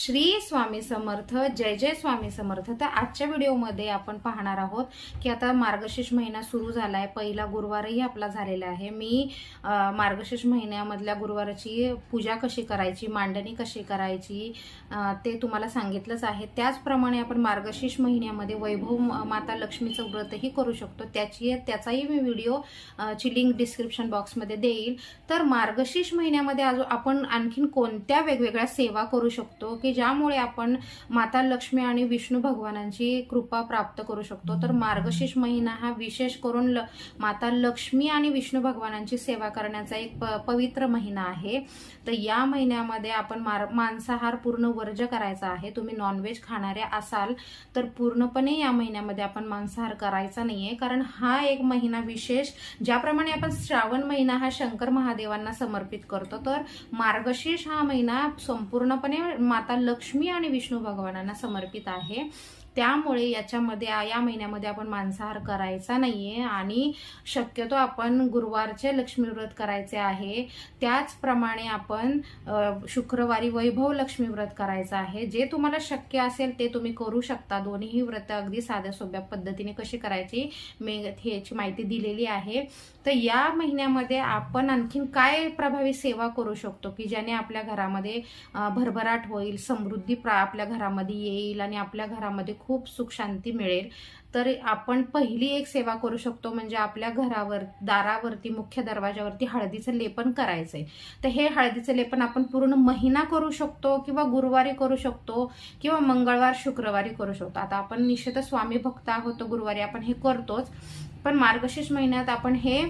श्री स्वामी समर्थ जय जय स्वामी समर्थ. तर आजच्या व्हिडिओमध्ये आपण पाहणार आहोत की आता मार्गशीर्ष महिना सुरू झाला आहे पहिला गुरुवारही आपला झालेला आहे. मी मार्गशीर्ष महिन्यामधल्या गुरुवाराची पूजा कशी करायची मांडणी कशी करायची ते तुम्हाला सांगितलंच आहे. त्याचप्रमाणे आपण मार्गशीर्ष महिन्यामध्ये वैभव म- माता लक्ष्मीचं व्रतही करू शकतो. त्याची त्याचाही मी व्हिडिओ ची लिंक डिस्क्रिप्शन बॉक्समध्ये देईल. तर मार्गशीर्ष महिन्यामध्ये अजून आपण आणखीन कोणत्या वेगवेगळ्या सेवा करू शकतो की की ज्यामुळे आपण माता लक्ष्मी आणि विष्णू भगवानांची कृपा प्राप्त करू शकतो. तर मार्गशीर्ष महिना हा विशेष करून ल- माता लक्ष्मी आणि विष्णू भगवानांची सेवा करण्याचा एक प- पवित्र महिना आहे. तर या महिन्यामध्ये आपण मार मांसाहार पूर्ण वर्ज करायचा आहे. तुम्ही नॉनव्हेज खाणारे असाल तर पूर्णपणे या महिन्यामध्ये आपण मांसाहार करायचा नाहीये. कारण हा एक महिना विशेष ज्याप्रमाणे आपण श्रावण महिना हा शंकर महादेवांना समर्पित करतो तर मार्गशीर्ष हा महिना संपूर्णपणे माता लक्ष्मी आणि विष्णू भगवानांना समर्पित आहे. त्यामुळे याच्यामध्ये या महिन्यामध्ये आपण मांसाहार करायचा नाहीये आणि शक्यतो आपण गुरुवारचे लक्ष्मी व्रत करायचे आहे. त्याचप्रमाणे आपण शुक्रवारी वैभव लक्ष्मी व्रत करायचं आहे. जे तुम्हाला शक्य असेल ते तुम्ही करू शकता. दोन्ही व्रत अगदी साध्या सोप्या पद्धतीने कशी करायची मी ह्याची माहिती दिलेली आहे. तर या महिन्यामध्ये आपण आणखीन काय प्रभावी सेवा करू शकतो की ज्याने आपल्या घरामध्ये भरभराट होईल समृद्धी प्रा आपल्या घरामध्ये येईल आणि आपल्या घरामध्ये खूप सुख शांती मिळेल. तर आपण पहिली एक सेवा करू शकतो म्हणजे आपल्या घरावर दारावरती मुख्य दरवाजावरती हळदीचं लेपन करायचंय. तर हे हळदीचं लेपन आपण पूर्ण महिना करू शकतो किंवा गुरुवारी करू शकतो किंवा मंगळवार शुक्रवारी करू शकतो. आता आपण निश्चित स्वामी भक्त आहोत गुरुवारी आपण हे करतोच. पण मार्गशीर्ष महिन्यात आपण हे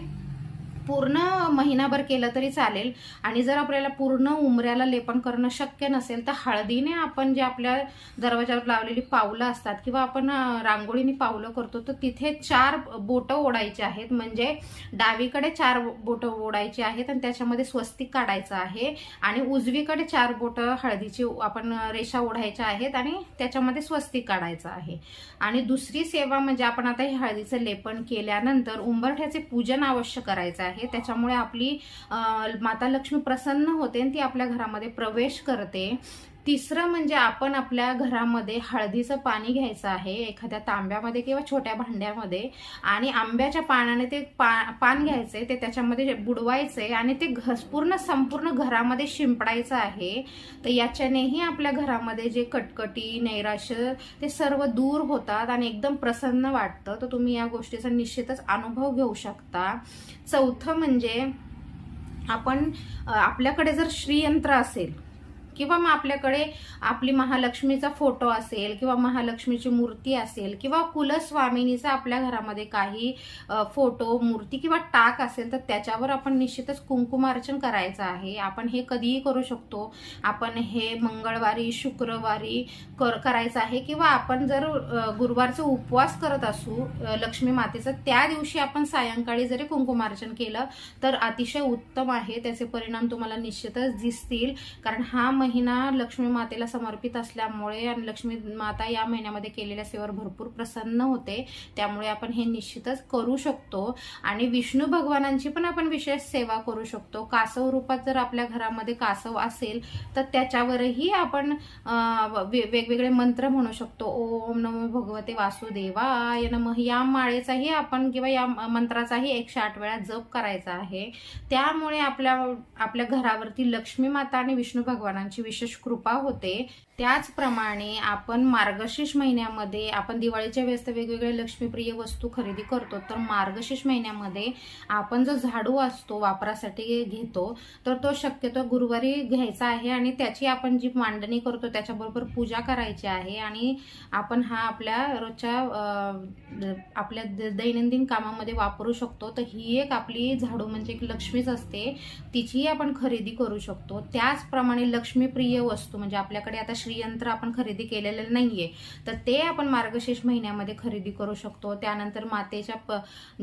पूर्ण महिनाभर केलं तरी चालेल. आणि जर आपल्याला पूर्ण उमऱ्याला लेपन करणं शक्य नसेल तर हळदीने आपण जे आपल्या दरवाजावर लावलेली पावलं असतात किंवा आपण रांगोळीने पावलं करतो तर तिथे चार बोटं ओढायची आहेत. म्हणजे डावीकडे चार बोटं ओढायची आहेत आणि त्याच्यामध्ये स्वस्तिक काढायचं आहे. आणि उजवीकडे चार बोटं हळदीची आपण रेषा ओढायच्या आहेत आणि त्याच्यामध्ये स्वस्तिक काढायचं आहे. आणि दुसरी सेवा म्हणजे आपण आता हे हळदीचं लेपन केल्यानंतर उंबरठ्याचे पूजन अवश्य करायचं आहे. त्याच्यामुळे आपली माता लक्ष्मी प्रसन्न होते आणि ती आपल्या घरामध्ये प्रवेश करते. तिसरं म्हणजे आपण आपल्या घरामध्ये हळदीचं पाणी घ्यायचं आहे एखाद्या तांब्यामध्ये किंवा छोट्या भांड्यामध्ये आणि आंब्याच्या पानाने ते पा पान घ्यायचे ते त्याच्यामध्ये बुडवायचे आणि ते घस पूर्ण संपूर्ण घरामध्ये शिंपडायचं आहे तर याच्यानेही आपल्या घरामध्ये जे कटकटी नैराश्य ते सर्व दूर होतात आणि एकदम प्रसन्न वाटतं. तर तुम्ही या गोष्टीचा निश्चितच अनुभव घेऊ शकता. चौथं म्हणजे आपण आपल्याकडे जर श्रीयंत्र असेल किंवा मग आपल्याकडे आपली महालक्ष्मीचा फोटो असेल किंवा महालक्ष्मीची मूर्ती असेल किंवा कुलस्वामिनीचा आपल्या घरामध्ये काही फोटो मूर्ती किंवा टाक असेल तर त्याच्यावर आपण निश्चितच कुंकुमार्चन करायचं आहे. आपण हे कधीही करू शकतो. आपण हे मंगळवारी शुक्रवारी कर करायचं आहे किंवा आपण जर गुरुवारचा उपवास करत असू लक्ष्मी मातेचा त्या दिवशी आपण सायंकाळी जरी कुंकुमार्चन केलं तर अतिशय उत्तम आहे. त्याचे परिणाम तुम्हाला निश्चितच दिसतील. कारण हा महिना लक्ष्मी मातेला समर्पित असल्यामुळे आणि लक्ष्मी माता या महिन्यामध्ये केलेल्या सेवेवर भरपूर प्रसन्न होते. त्यामुळे आपण हे निश्चितच करू शकतो. आणि विष्णू भगवानांची पण आपण विशेष सेवा करू शकतो. कासव रूपात जर आपल्या घरामध्ये कासव असेल तर त्याच्यावरही आपण वेगवेगळे मंत्र म्हणू शकतो. ओम नमो भगवते वासुदेवाय नमः. या माळेचाही आपण किंवा या मंत्राचाही एकशे आठ वेळा जप करायचा आहे. त्यामुळे आपल्या आपल्या घरावरती लक्ष्मी माता आणि विष्णू भगवानांची विशेष कृपा होते. त्याचप्रमाणे आपण मार्गशीर्ष महिन्यामध्ये आपण दिवाळीच्या व्यस्त वेगवेगळ्या लक्ष्मीप्रिय वस्तू खरेदी करतो तर मार्गशीर्ष महिन्यामध्ये आपण जो झाडू असतो वापरासाठी घेतो तर तो शक्यतो गुरुवारी घ्यायचा आहे आणि त्याची आपण जी मांडणी करतो त्याच्याबरोबर पूजा करायची आहे आणि आपण हा आपल्या रोजच्या आपल्या द- दैनंदिन कामामध्ये वापरू शकतो. तर ही एक आपली झाडू म्हणजे एक लक्ष्मीच असते तिचीही आपण खरेदी करू शकतो. त्याचप्रमाणे लक्ष्मीप्रिय वस्तू म्हणजे आपल्याकडे आता श्रीयंत्र आपण खरेदी केलेलं नाहीये. तर ते आपण मार्गशीर्ष महिन्यामध्ये खरेदी करू शकतो. त्यानंतर मातेच्या प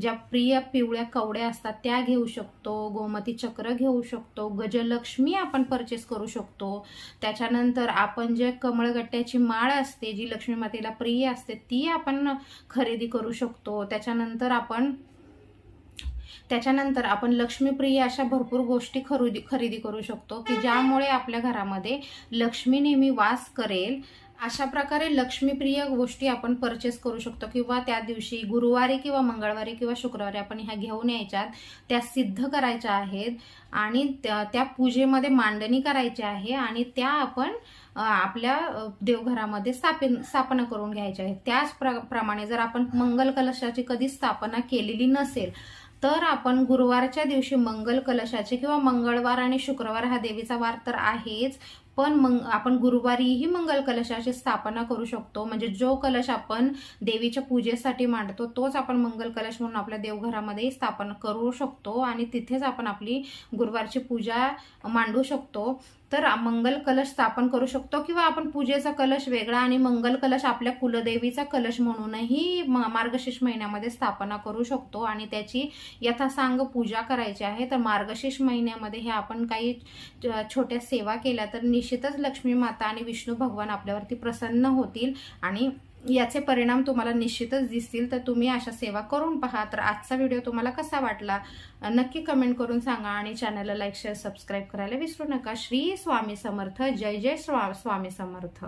ज्या प्रिय पिवळ्या कवड्या असतात त्या घेऊ शकतो. गोमती चक्र घेऊ शकतो. गजलक्ष्मी आपण परचेस करू शकतो. त्याच्यानंतर आपण जे कमळगट्ट्याची माळ असते जी लक्ष्मी मातेला प्रिय असते ती आपण खरेदी करू शकतो. त्याच्यानंतर आपण त्याच्यानंतर आपण लक्ष्मीप्रिय अशा भरपूर गोष्टी खरेदी खरेदी करू शकतो की ज्यामुळे आपल्या घरामध्ये लक्ष्मी नेहमी वास करेल. अशा प्रकारे लक्ष्मीप्रिय गोष्टी आपण परचेस करू शकतो किंवा त्या दिवशी गुरुवारी किंवा मंगळवारी किंवा शुक्रवारी आपण ह्या घेऊन यायच्यात त्या सिद्ध करायच्या आहेत आणि त्या त्या पूजेमध्ये मांडणी करायची आहे आणि त्या आपण आपल्या देवघरामध्ये स्थापन स्थापना करून घ्यायच्या आहेत. त्याच प्र प्रमाणे जर आपण मंगल कलशाची कधी स्थापना केलेली नसेल तर आपण गुरुवारच्या दिवशी मंगल कलशाची किंवा मंगळवार आणि शुक्रवार हा देवीचा वार तर आहेच पण मग आपण गुरुवारीही मंगल कलशाची स्थापना करू शकतो. म्हणजे जो कलश आपण देवीच्या पूजेसाठी मांडतो तोच आपण मंगल कलश म्हणून आपल्या देवघरामध्ये स्थापन करू शकतो आणि तिथेच आपण आपली गुरुवारची पूजा मांडू शकतो. तर मंगल कलश स्थापन करू शकतो किंवा आपण पूजेचा कलश वेगळा आणि मंगल कलश आपल्या कुलदेवीचा कलश म्हणूनही म- मार्गशीर्ष महिन्यामध्ये स्थापना करू शकतो. आणि त्याची यथासांग पूजा करायची आहे. तर मार्गशीर्ष महिन्यामध्ये हे आपण काही छोट्या सेवा केल्या तर निश्चितच लक्ष्मी माता आणि विष्णू भगवान आपल्यावरती प्रसन्न होतील आणि याचे परिणाम तुम्हाला निश्चितच दिसतील. तर तुम्ही अशा सेवा करून पहा. तर आजचा व्हिडिओ तुम्हाला कसा वाटला? नक्की कमेंट करून सांगा आणि चॅनलला लाईक शेअर सबस्क्राईब करायला विसरू नका. श्री स्वामी समर्थ. जय जय स्वा- स्वामी समर्थ.